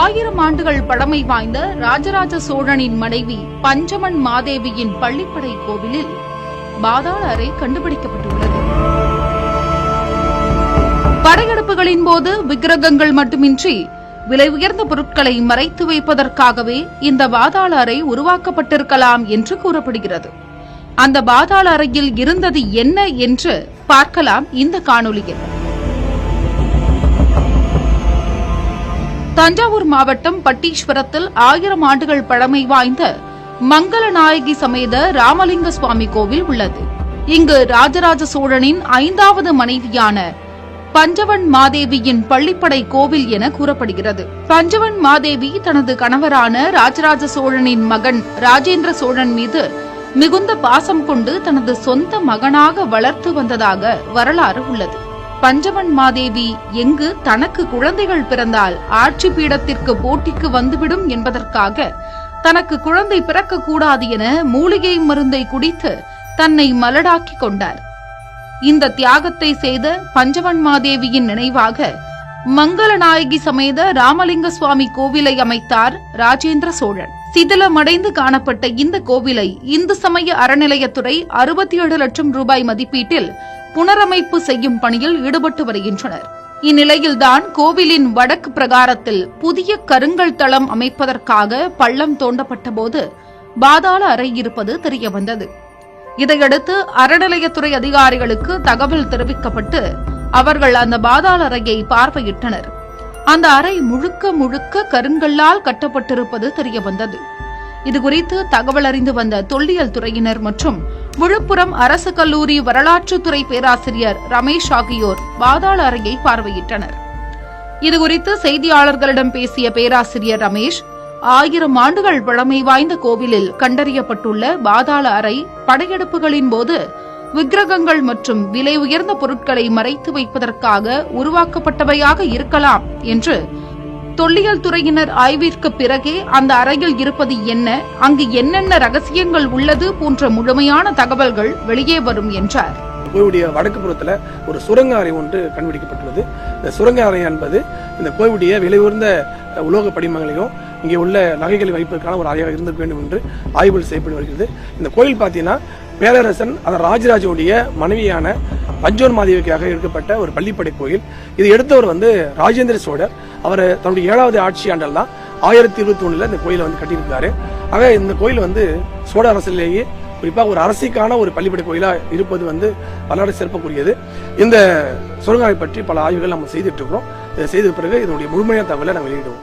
ஆயிரம் ஆண்டுகள் பழமை வாய்ந்த ராஜராஜ சோழனின் மனைவி பஞ்சமன் மாதேவியின் பள்ளிப்படை கோவிலில் பாதாள அறை கண்டுபிடிக்கப்பட்டுள்ளது. படையெடுப்புகளின் போது விக்கிரகங்கள் மட்டுமின்றி விலை உயர்ந்த பொருட்களை மறைத்து வைப்பதற்காகவே இந்த பாதாள அறை உருவாக்கப்பட்டிருக்கலாம் என்று கூறப்படுகிறது. அந்த பாதாள அறையில் இருந்தது என்ன என்று பார்க்கலாம் இந்த காணொலியில் தஞ்சாவூர் மாவட்டம் பட்டீஸ்வரத்தில் ஆயிரம் ஆண்டுகள் பழமை வாய்ந்த மங்களநாயகி சமேத ராமலிங்க சுவாமி கோவில் உள்ளது. இங்கு ராஜராஜ சோழனின் ஐந்தாவது மனைவியான பஞ்சவன் மாதேவியின் பள்ளிப்படை கோவில் என கூறப்படுகிறது. பஞ்சவன் மாதேவி தனது கணவரான ராஜராஜ சோழனின் மகன் ராஜேந்திர சோழன் மீது மிகுந்த பாசம் கொண்டு தனது சொந்த மகனாக வளர்த்து வந்ததாக வரலாறு உள்ளது. பஞ்சவன் மாதேவி எங்கு தனக்கு குழந்தைகள் பிறந்தால் ஆட்சி பீடத்திற்கு போட்டிக்கு வந்துவிடும் என்பதற்காக தனக்கு குழந்தை பிறக்கக்கூடாது என மூலிகை மருந்தை குடித்து தன்னை மலடாக்கிக் கொண்டார் இந்த தியாகத்தை செய்த பஞ்சவன் மாதேவியின் நினைவாக மங்களநாயகி சமேத ராமலிங்க சுவாமி கோவிலை அமைத்தார் ராஜேந்திர சோழன். சிதிலமடைந்து காணப்பட்ட இந்த கோவிலை இந்து சமய அறநிலையத்துறை அறுபத்தி ஏழு லட்சம் ரூபாய் மதிப்பீட்டில் புனரமைப்பு செய்யும் பணியில் ஈடுபட்டு வருகின்றனர். இந்நிலையில்தான் கோவிலின் வடக்கு பிரகாரத்தில் புதிய கருங்கல் தளம் அமைப்பதற்காக பள்ளம் தோண்டப்பட்டபோது பாதாள அறை இருப்பது தெரியவந்தது. இதையடுத்து அறநிலையத்துறை அதிகாரிகளுக்கு தகவல் தெரிவிக்கப்பட்டு அவர்கள் அந்த பாதாள அறையை பார்வையிட்டனர். அந்த அறை முழுக்க முழுக்க கருங்கல்லால் கட்டப்பட்டிருப்பது தெரியவந்தது. இதுகுறித்து தகவல் அறிந்து வந்த தொல்லியல் துறையினர் மற்றும் விழுப்புரம் அரசு கல்லூரி வரலாற்றுத்துறை பேராசிரியர் ரமேஷ் ஆகியோர் பாதாள அறையை பார்வையிட்டனர். இதுகுறித்து செய்தியாளர்களிடம் பேசிய பேராசிரியர் ரமேஷ் ஆயிரம் ஆண்டுகள் பழமை வாய்ந்த கோவிலில் கண்டறியப்பட்டுள்ள பாதாள அறை படையெடுப்புகளின் போது விக்கிரகங்கள் மற்றும் விலை உயர்ந்த பொருட்களை மறைத்து வைப்பதற்காக உருவாக்கப்பட்டவையாக இருக்கலாம் என்று தொல்லியல் துறையினர் ஆய்விற்கு பிறகே அந்த அறையில் இருப்பது என்ன? அங்கு என்னென்ன ரகசியங்கள் உள்ளது போன்ற முழுமையான தகவல்கள் வெளியே வரும் என்றார். கோவிடைய வடக்கு புறத்துல ஒரு சுரங்க அறை ஒன்று கண்டுபிடிக்கப்பட்டுள்ளது. இந்த சுரங்க அறை என்பது இந்த கோவிலுடைய விலை உயர்ந்த உலோக படிமங்களையும் இங்கே உள்ள நகைகளை வைப்பதற்கான ஒரு அறையாக இருந்திருக்க வேண்டும் என்று ஆய்வுகள் செய்யப்பட்டு வருகிறது. இந்த கோயில் பார்த்தீங்கன்னா பேரரசன் அதன் ராஜராஜனுடைய மனைவியான பஞ்சோன் மாதேவிக்காக எடுக்கப்பட்ட ஒரு பள்ளிப்படை கோயில் இது எடுத்தவர் வந்து ராஜேந்திர சோழர். அவர் தன்னுடைய ஏழாவது ஆட்சி ஆண்டெல்லாம் ஆயிரத்தி இருபத்தி ஒண்ணுல இந்த கோயிலை வந்து கட்டியிருக்காரு ஆக இந்த கோயில் வந்து சோழ அரசிலேயே குறிப்பாக ஒரு அரசிக்கான ஒரு பள்ளிப்படை கோயிலா இருப்பது வந்து வரலாறு சிறப்புக்குரியது. இந்த சுரங்காவை பற்றி பல ஆய்வுகள் நம்ம செய்துட்டு இருக்கிறோம். இதை செய்த பிறகு இதனுடைய முழுமையான தகவலை நாங்கள் வெளியிடுவோம்.